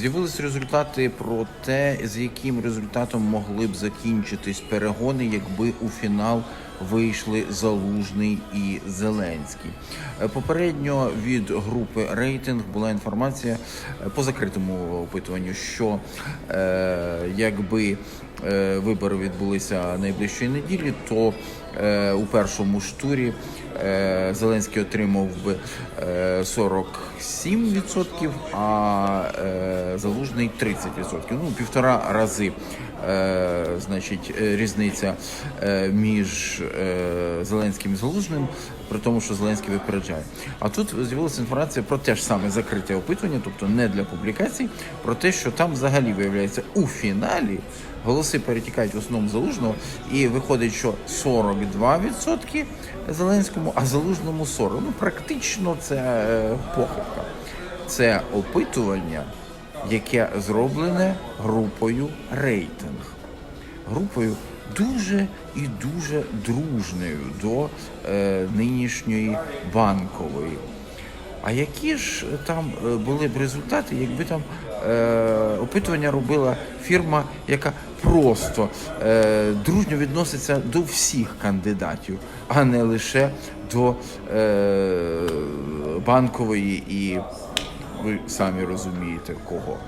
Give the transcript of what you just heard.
З'явились результати про те, з яким результатом могли б закінчитись перегони, якби у фінал вийшли Залужний і Зеленський. Е, Попередньо від групи рейтинг була інформація е, по закритому опитуванню, що е, якби вибори відбулися найближчої неділі, то у першому ж турі Зеленський отримав би е, 47%, а Залужний 30%. Ну, півтора рази значить, е, різниця е, між е, Зеленським і Залужним, при тому, що Зеленський випереджає. А тут з'явилася інформація про те ж саме закриття опитування, тобто не для публікацій, про те, що там взагалі виявляється у фіналі голоси перетікають в основному залужного, і виходить, що 42% Зеленському, а залужному 40%. Ну, практично це е, похибка. Це опитування, яке зроблене групою рейтинг. Групою дуже і дуже дружною до е, нинішньої банкової. А які ж там е, були б результати, якби там е, опитування робила фірма, яка просто е, дружньо відноситься до всіх кандидатів, а не лише до е, банкової і ви самі розумієте кого.